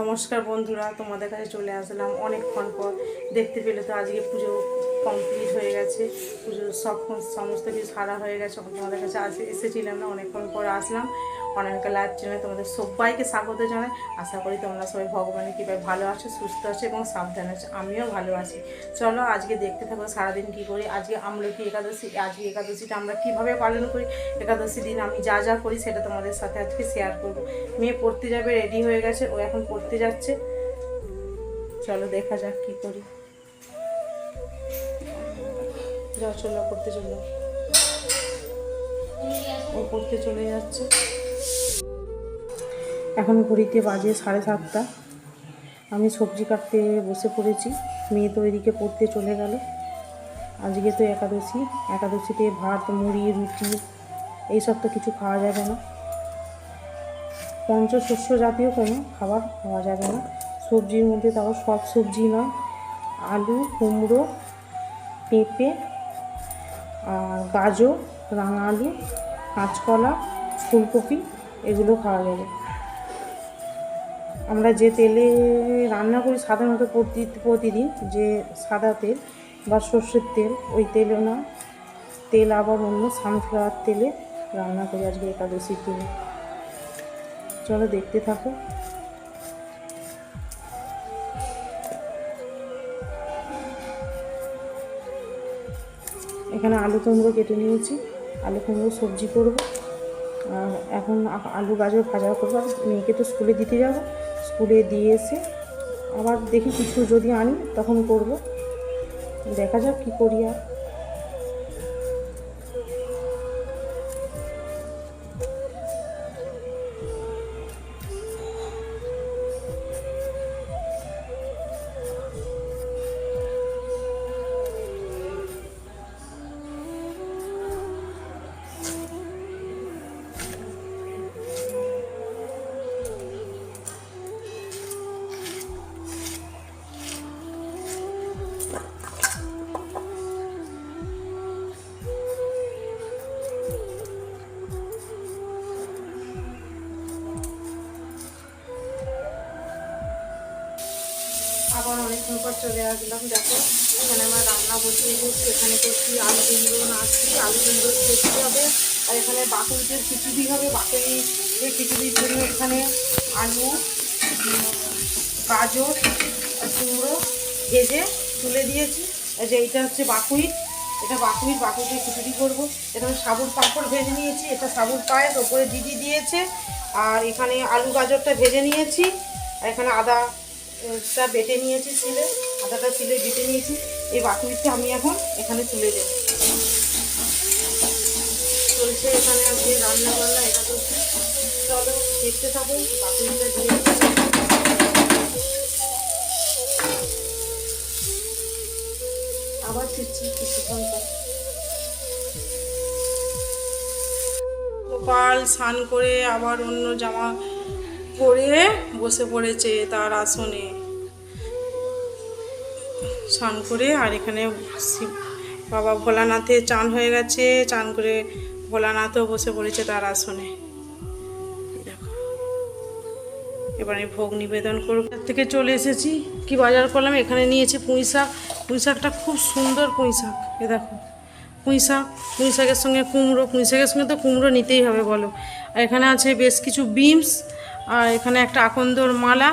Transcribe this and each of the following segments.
নমস্কার বন্ধুরা, তোমাদের কাছে চলে আসলাম অনেকক্ষণ পর। দেখতে পেলে তো আজকে পুজো কমপ্লিট হয়ে গেছে। পুজো সব সমস্ত কিছু সারা হয়ে গেছে তোমাদের কাছে আসে এসেছিলাম না, অনেকক্ষণ পর আসলাম। অনেকটা লাইভ চ্যানেলে তোমাদের সবাইকে স্বাগত জানাই। আশা করি তোমরা সবাই ভগবানের কৃপায় ভালো আছো, সুস্থ আছো এবং সাবধান আছো। আমিও ভালো আছি। চলো আজকে দেখতে থাকো সারাদিন কী করি। আজকে আমলকি একাদশী। আজকে একাদশীটা আমরা কীভাবে পালন করি, একাদশী দিন আমি যা যা করি সেটা তোমাদের সাথে আজকে শেয়ার করব। মেয়ে পড়তে যাবে রেডি হয়ে গেছে, ও এখন পড়তে যাচ্ছে। চলো দেখা যাক কী করি। যাও চলো, পড়তে চলো। ও পড়তে চলে যাচ্ছে। এখন ঘড়িতে বাজে, সাড়ে সাতটা। আমি সবজি কাটতে বসে পড়েছি, মেয়ে তো এদিকে পড়তে চলে গেল। আজকে তো একাদশী, একাদশীতে ভাত, মুড়ি, রুটি, এইসব তো কিছু খাওয়া যাবে না। পঞ্চশস্য জাতীয় কোনো খাবার খাওয়া যাবে না। সবজির মধ্যে তাও সব সবজি নয়। আলু, কুমড়ো, পেঁপে, আর গাজর রাঙা আলু কাঁচকলা, ফুলকপি, এগুলো খাওয়া যাবে। আমরা যে তেলে রান্না করি সাধারণত প্রতি প্রতিদিন, যে সাদা তেল বা সর্ষের তেল, ওই তেলও না, তেল আবার অন্য সানফ্লাওয়ার তেলে রান্না করি আজকে একাদশীর দিনে। চলো দেখতে থাকো। এখানে আলু কুমড়ো কেটে নিয়েছি। আলু কুমড়ো সবজি করব। এখন আলু গাজর ভাজা করব। মেয়েকে তো স্কুলে দিতে যাব। স্কুলে দিয়ে এসে আবার দেখি কিছু যদি আনি, তখন করব। দেখা যাক কী করি আর। চলে আসলাম, দেখো। এখানে আমার রান্না বসিয়ে দিচ্ছি এখানে করছি আলু কুমড়ো নাচছি আলু কুমড়ো করতে হবে। আর এখানে বাকুড়িতে খিচুড়ি হবে বাকুড়ি যে খিচুড়ির জন্য এখানে আলু গাজর, কুমড়ো ভেজে তুলে দিয়েছি। যে এইটা হচ্ছে বাকুইট এটা বাকুইট বাকুইটে খিচুড়ি করব। এখানে সাবুর পাঁপড় ভেজে নিয়েছি। এটা সাবুর পায়েস, ওপরে দিদি দিয়েছে। আর এখানে আলু গাজরটা ভেজে নিয়েছি। আর এখানে আদা টা বেটে নিয়েছি শিলে। আদাটা শিলে বেটে নিয়েছি। এই বাকুইটটা আমি এখন এখানে তুলে দেব। চলছে এখানে আজকে রান্না বান্না, এটা করছি চলো, দেখতে থাকুন বাকুইটটা দিয়ে আবার ফিরছি কিছুক্ষণ পর। গোপাল স্নান করে আবার অন্য জামা পরে বসে পড়েছে তার আসনে। স্নান করে আর এখানে বাবা ভোলানাথে চান হয়ে গেছে, চান করে ভোলানাথও বসে পড়েছে তার আসনে। এবার ভোগ নিবেদন করব। থেকে চলে এসেছি। কি বাজার করলাম? এখানে নিয়েছি পুঁই শাক। পুঁই শাকটা খুব সুন্দর পুঁই শাক। এ দেখো। পুঁই শাক, পুঁই শাকের সঙ্গে কুমড়ো। পুঁই শাকের সঙ্গে তো কুমড়ো নিতেই হবে বলো। আর এখানে আছে বেশ কিছু বিমস আর এখানে একটা আকন্দর মালা।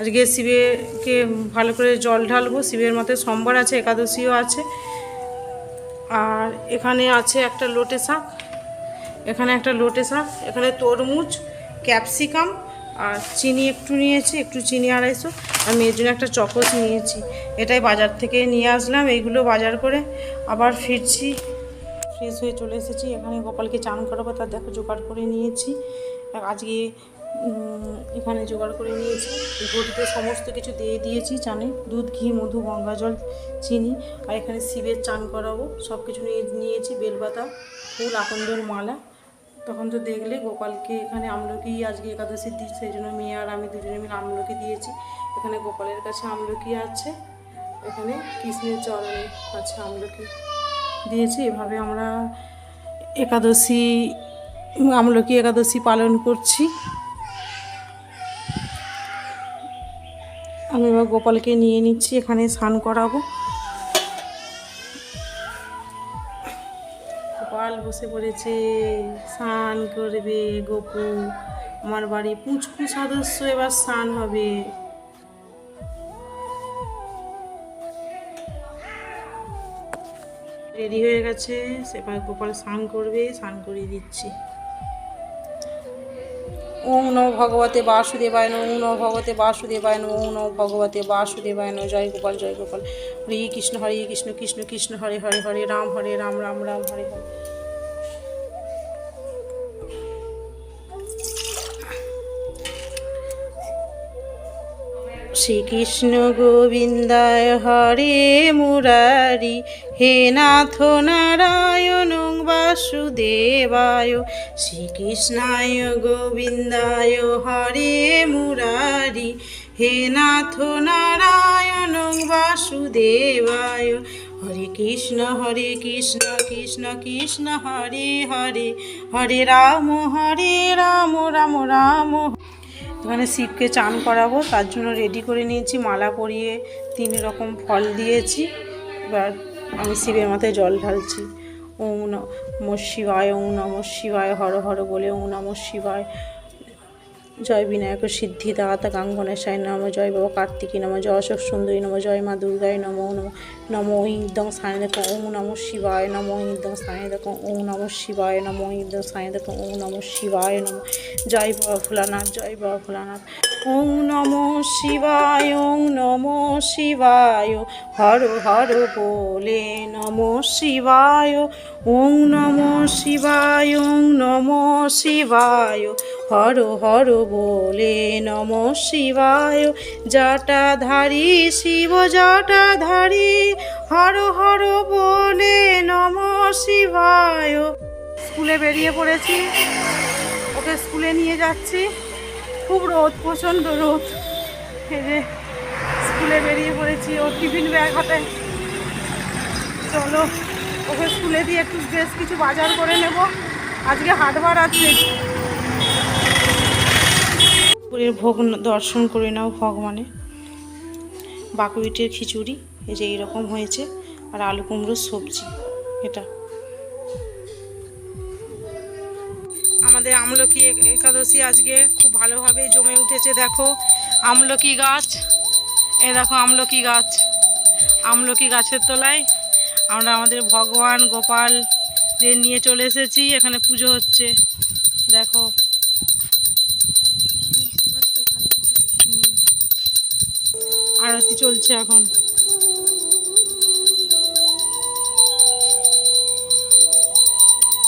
আজকে শিবেরকে ভালো করে জল ঢালবো, শিবের মতে সোমবার আছে, একাদশীও আছে। আর এখানে আছে একটা লোটে শাক, এখানে একটা লোটে শাক, এখানে তরমুজ, ক্যাপসিকাম, আর চিনি একটু নিয়েছি, একটু চিনি আড়াইশো। আর মেয়ের জন্য একটা চকোস নিয়েছি, এটাই বাজার থেকে নিয়ে আসলাম, এইগুলো বাজার করে আবার ফিরছি। ফ্রেশ হয়ে চলে এসেছি, এখানে গোপালকে চান করাবো, তার দেখো জোগাড় করে নিয়েছি। আজকে এখানে জোগাড় করে নিয়েছি। ঘটিতে সমস্ত কিছু দিয়ে দিয়েছি চানে। দুধ, ঘি, মধু, গঙ্গা জল, চিনি আর এখানে শিবের চান করাবো। সব কিছু নিয়ে নিয়েছি, বেলপাতা, ফুল, আকন্দর মালা। তখন তো দেখলে গোপালকে এখানে আমলকি, আজকে একাদশীর দিন, সেই জন্য মেয়ে আর আমি দুজনে মিলে আমলকি দিয়েছি। এখানে গোপালের কাছে আমলকি আছে। এখানে কৃষ্ণের চরণে আছে আমলকি দিয়েছি। এভাবে আমরা একাদশী আমলকি একাদশী পালন করছি। আমি এবার গোপালকে নিয়ে নিচ্ছি, এখানে স্নান করাবো। গোপাল বসে পড়েছে, স্নান করবে গোপু। আমার বাড়ি পুচকু সদস্য এবার স্নান হবে। রেডি হয়ে গেছে, সেবার গোপাল স্নান করবে, স্নান করিয়ে দিচ্ছি। ওম নম ভগবতে বাসুদেবায় নম, ওম নম ভগবতে বাসুদেবায় নম, ওম নম ভগবতে বাসুদেবায় নম। জয় গোপাল জয় গোপাল। হরে কৃষ্ণ হরে কৃষ্ণ কৃষ্ণ কৃষ্ণ, হরে হরে হরে রাম হরে রাম রাম রাম, হরে হরে। শ্রীকৃষ্ণ গোবিন্দায় হরে মুরারি। হে নাথ নারায়ণ বাসুদেবায়, শ্রীকৃষ্ণায় গোবিন্দায় হরে মুরারি। হে নাথ নারায়ণ বাসুদেবায়, হরে কৃষ্ণ হরে কৃষ্ণ কৃষ্ণ কৃষ্ণ, হরে হরে। হরে রাম হরে রাম রাম রাম। এখানে শিবকে চান করাবো, তার জন্য রেডি করে নিয়েছি, মালা পরিয়ে তিন রকম ফল দিয়েছি। এবার আমি শিবের মাথায় জল ঢালছি। ওম নম শিবায়, ওম নম শিবায়, হর হর বলে ওম নম শিবায়। জয় বিনায়ক সিদ্ধি দাতা গাঙ্গনেশায় নম, জয় বাবা কার্তিকী নম, জয় অশোক সুন্দরী নম, জয় মা দুর্গায় নম নম নম ইদং স্থানে দেখো ওম নম শিবায় নম ইদং স্থানে দেখো ওম নম শিবায় নম ইদং স্থানে দেখো ওম নম শিবায় নম। জয় বাবা ভোলানাথ, জয় বাবা ভোলানাথ। ওম নম শিবায় ওম নম শিবায়, হর হর বলে নম শিবায়, ওং নম শিবায় ওম নম শিবায়, হর হর বলে নম শিবায় জটাধারী শিব জটাধারী হর হর বলে নম শিবায়। স্কুলে বেরিয়ে পড়েছি, ওকে স্কুলে নিয়ে যাচ্ছি। খুব রোদ, প্রচণ্ড রোদ। এই যে স্কুলে বেরিয়ে পড়েছি, ও টিফিন ব্যাগ হাতে। চলো, ওকে স্কুলে দিয়ে একটু বেশ কিছু বাজার করে নেব। আজকে হাটবার আছে। পুরীর ভোগ দর্শন করে নাও ভগবানে বাকুইটের খিচুড়ি, এই যে এইরকম হয়েছে। আর আলু কুমড়োর সবজি, এটা। আমাদের আমলকি একাদশী আজকে খুব ভালোভাবে জমে উঠেছে, দেখো। আমলকি গাছ, এ দেখো আমলকি গাছ। আমলকি গাছের তলায় আমরা আমাদের ভগবান গোপাল গোপালদের নিয়ে চলে এসেছি, এখানে পুজো হচ্ছে। দেখো। আরতি চলছে এখন।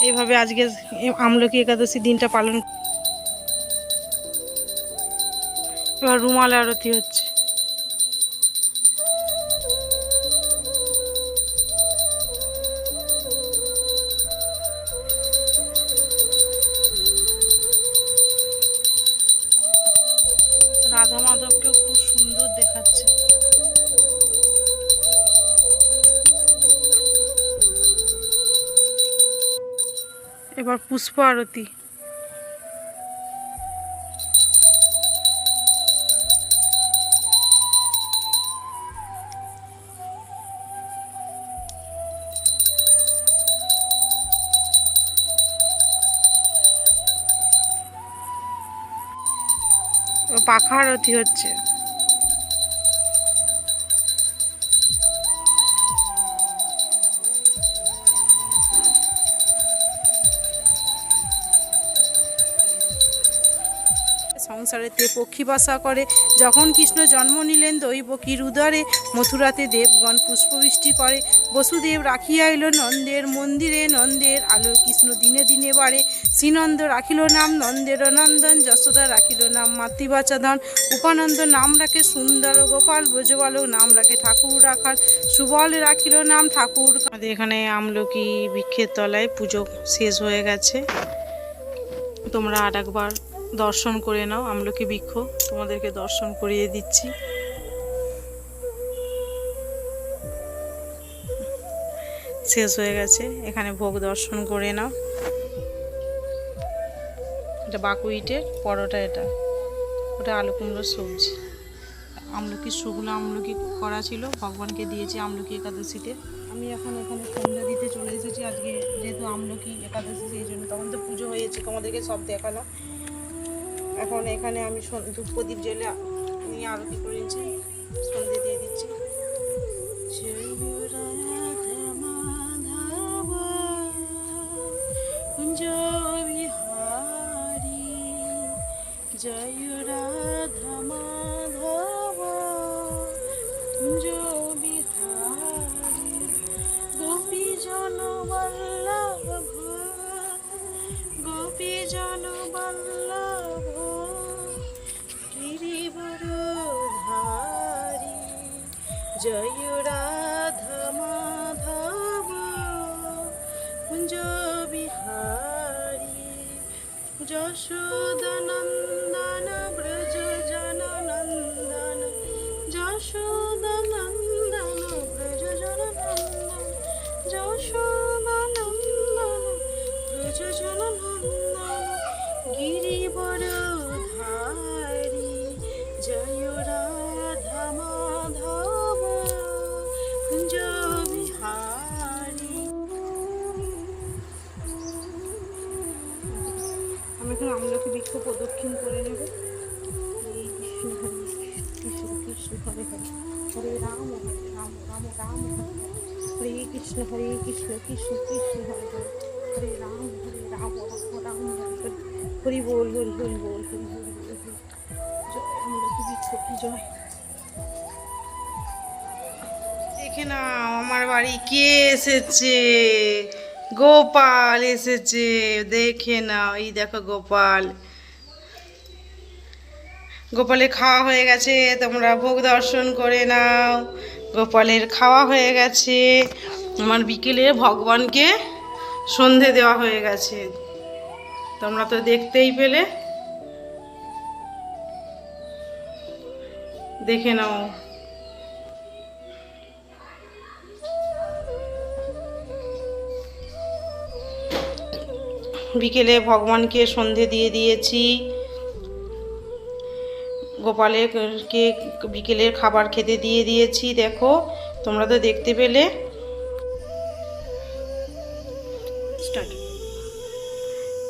এইভাবে আজকে আমলকি একাদশী দিনটা পালন এবার রুমাল আরতি হচ্ছে। এবার পুষ্প আরতি। পাখা আরতি হচ্ছে। সংসারেতে পক্ষী বাসা করে। যখন কৃষ্ণ জন্ম নিলেন দৈবকীর উদরে মথুরাতে দেবগণ পুষ্পবৃষ্টি করে। বসুদেব রাখিয়া এলো নন্দের মন্দিরে, নন্দের আলো কৃষ্ণ দিনে দিনে বাড়ে। শ্রীনন্দ রাখিল নাম, নন্দের নন্দন, যশোদা রাখিল নাম, মাতৃবাচাধন। উপানন্দ নাম রাখে সুন্দর, গোপাল ব্রজবালক নাম রাখে ঠাকুর রাখাল। সুবল রাখিল নাম ঠাকুর আমাদের এখানে আমলকি বৃক্ষের তলায় পুজো শেষ হয়ে গেছে। তোমরা আর একবার দর্শন করে নাও, আমলকি বৃক্ষ তোমাদেরকে দর্শন করিয়ে দিচ্ছি। শেষ হয়ে গেছে, এখানে ভোগ দর্শন করে নাও। এটা বাকুইটের পরোটা এটা, ওটা আলু কুমড়োর সবজি। আমলকি শুকনো আমলকি করা ছিল, ভগবানকে দিয়েছি আমলকি একাদশীতে। আমি এখন এখানে সন্ধ্যা দিতে চলে এসেছি, আজকে যেহেতু আমলকি একাদশী, সেই জন্য তখন তো পুজো হয়েছে, তোমাদেরকে সব দেখালাম। এখন এখানে আমি ধূপ প্রদীপ জেলে নিয়ে আরতি করেছি। সন্ধ্যে সন্ধে দিয়ে জয় রাধা মাধব কুঞ্জ বিহারী যশোদনন্দন প্রদক্ষিণ করে নেব। হরে কৃষ্ণ কৃষ্ণ হরে হরে হরে রাম রাম রাম রাম। হরে কৃষ্ণ হরে কৃষ্ণ কৃষ্ণ কৃষ্ণ হরে হরে রাম হরে রাম রাম রাম হরে বল, হরি হরি বল, হরি হরি হরি জয় বৃক্ষ কি জয়? দেখে না আমার বাড়ি কে এসেছে? গোপাল এসেছে, দেখে না এই দেখো গোপাল। গোপালের খাওয়া হয়ে গেছে, তোমরা ভোগ দর্শন করে নাও। গোপালের খাওয়া হয়ে গেছে। আমার বিকেলে ভগবানকে সন্ধে দেওয়া হয়ে গেছে। তোমরা তো দেখতেই পেলে। দেখে নাও। বিকেলে ভগবানকে সন্ধে দিয়ে দিয়েছি। গোপালেরকে বিকেলের খাবার খেতে দিয়ে দিয়েছি, দেখো, তোমরা তো দেখতে পেলে.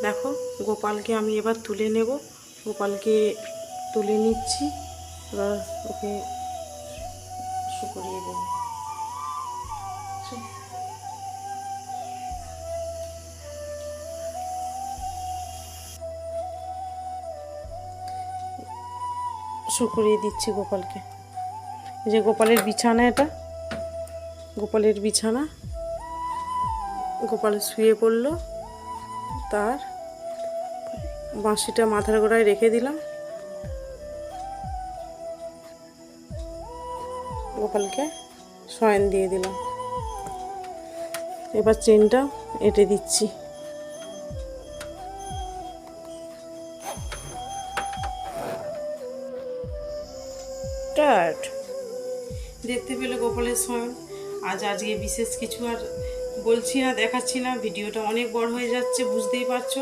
দেখো, গোপালকে আমি এবার তুলে নেব। গোপালকে তুলে নিচ্ছি। এবার ওকে শুকরিয়ে দেবো। শুকরিয়ে দিচ্ছি গোপালকে। এই যে গোপালের বিছানা এটা। গোপালের বিছানা। গোপাল শুয়ে পড়ল। তার বাঁশিটা মাথার গোড়ায় রেখে দিলাম। গোপালকে শয়ন দিয়ে দিলাম। এবার চেনটা এঁটে দিচ্ছি। দেখতে পেলে গোপালের সময় আজ আজকে বিশেষ কিছু আর বলছি না, দেখাচ্ছি না। ভিডিওটা অনেক বড় হয়ে যাচ্ছে, বুঝতেই পারছ।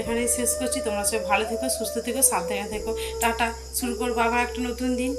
এখানেই শেষ করছি। তোমরা সব ভালো থেকো, সুস্থ থেকো, সাবধানে থেকো। টাটা, শুরু করব আবার একটা নতুন দিন।